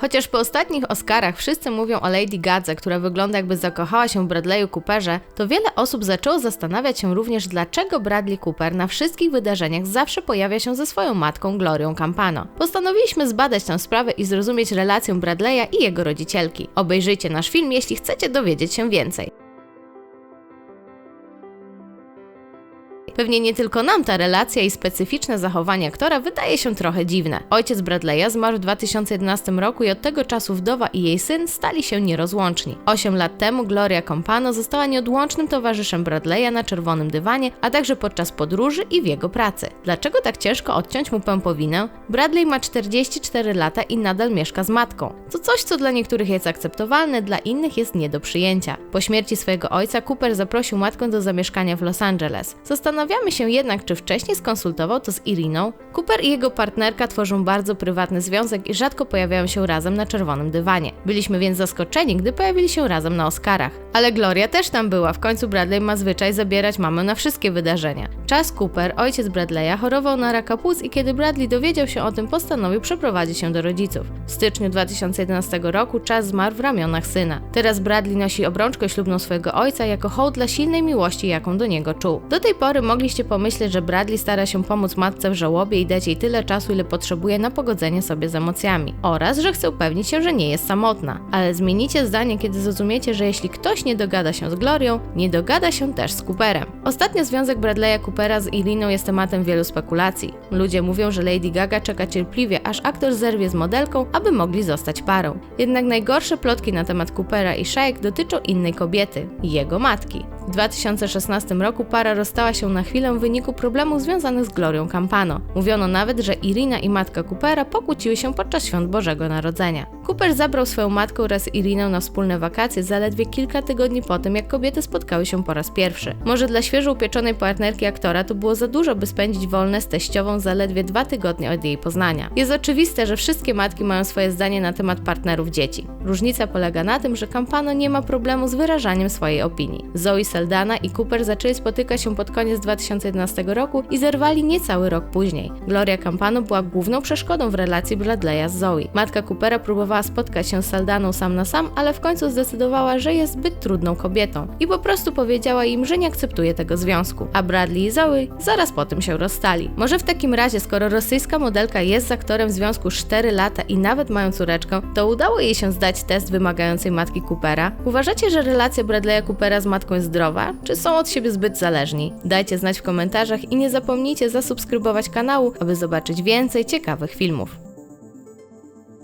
Chociaż po ostatnich Oscarach wszyscy mówią o Lady Gadze, która wygląda jakby zakochała się w Bradley'u Cooperze, to wiele osób zaczęło zastanawiać się również, dlaczego Bradley Cooper na wszystkich wydarzeniach zawsze pojawia się ze swoją matką Glorią Campano. Postanowiliśmy zbadać tę sprawę i zrozumieć relację Bradley'a i jego rodzicielki. Obejrzyjcie nasz film, jeśli chcecie dowiedzieć się więcej. Pewnie nie tylko nam ta relacja i specyficzne zachowanie aktora wydaje się trochę dziwne. Ojciec Bradley'a zmarł w 2011 roku i od tego czasu wdowa i jej syn stali się nierozłączni. Osiem lat temu Gloria Campano została nieodłącznym towarzyszem Bradley'a na czerwonym dywanie, a także podczas podróży i w jego pracy. Dlaczego tak ciężko odciąć mu pępowinę? Bradley ma 44 lata i nadal mieszka z matką. To coś, co dla niektórych jest akceptowalne, dla innych jest nie do przyjęcia. Po śmierci swojego ojca Cooper zaprosił matkę do zamieszkania w Los Angeles. Zastanawiamy się jednak, czy wcześniej skonsultował to z Iriną. Cooper i jego partnerka tworzą bardzo prywatny związek i rzadko pojawiają się razem na czerwonym dywanie. Byliśmy więc zaskoczeni, gdy pojawili się razem na Oscarach. Ale Gloria też tam była, w końcu Bradley ma zwyczaj zabierać mamę na wszystkie wydarzenia. Charles Cooper, ojciec Bradley'a, chorował na raka płuc i kiedy Bradley dowiedział się o tym, postanowił przeprowadzić się do rodziców. W styczniu 2011 roku Charles zmarł w ramionach syna. Teraz Bradley nosi obrączkę ślubną swojego ojca jako hołd dla silnej miłości, jaką do niego czuł. Do tej pory mogliście pomyśleć, że Bradley stara się pomóc matce w żałobie i dać jej tyle czasu, ile potrzebuje na pogodzenie sobie z emocjami. Oraz, że chce upewnić się, że nie jest samotna. Ale zmienicie zdanie, kiedy zrozumiecie, że jeśli ktoś nie dogada się z Glorią, nie dogada się też z Cooperem. Ostatnio związek Bradley'a Coopera z Iriną jest tematem wielu spekulacji. Ludzie mówią, że Lady Gaga czeka cierpliwie, aż aktor zerwie z modelką, aby mogli zostać parą. Jednak najgorsze plotki na temat Coopera i Shake dotyczą innej kobiety, jego matki. W 2016 roku para rozstała się na chwilę w wyniku problemów związanych z Glorią Campano. Mówiono nawet, że Irina i matka Coopera pokłóciły się podczas świąt Bożego Narodzenia. Cooper zabrał swoją matkę oraz Irinę na wspólne wakacje zaledwie kilka tygodni po tym, jak kobiety spotkały się po raz pierwszy. Może dla świeżo upieczonej partnerki aktora to było za dużo, by spędzić wolne z teściową zaledwie dwa tygodnie od jej poznania. Jest oczywiste, że wszystkie matki mają swoje zdanie na temat partnerów dzieci. Różnica polega na tym, że Campano nie ma problemu z wyrażaniem swojej opinii. Zoe Saldana i Cooper zaczęli spotykać się pod koniec 2011 roku i zerwali niecały rok później. Gloria Campano była główną przeszkodą w relacji Bradley'a z Zoe. Matka Coopera próbowała spotkać się z Saldaną sam na sam, ale w końcu zdecydowała, że jest zbyt trudną kobietą i po prostu powiedziała im, że nie akceptuje tego związku. A Bradley i Zoe zaraz po tym się rozstali. Może w takim razie, skoro rosyjska modelka jest z aktorem w związku 4 lata i nawet mają córeczkę, to udało jej się zdać test wymagającej matki Coopera? Uważacie, że relacja Bradley'a Coopera z matką jest zdrowa, czy są od siebie zbyt zależni? Dajcie znać w komentarzach i nie zapomnijcie zasubskrybować kanału, aby zobaczyć więcej ciekawych filmów.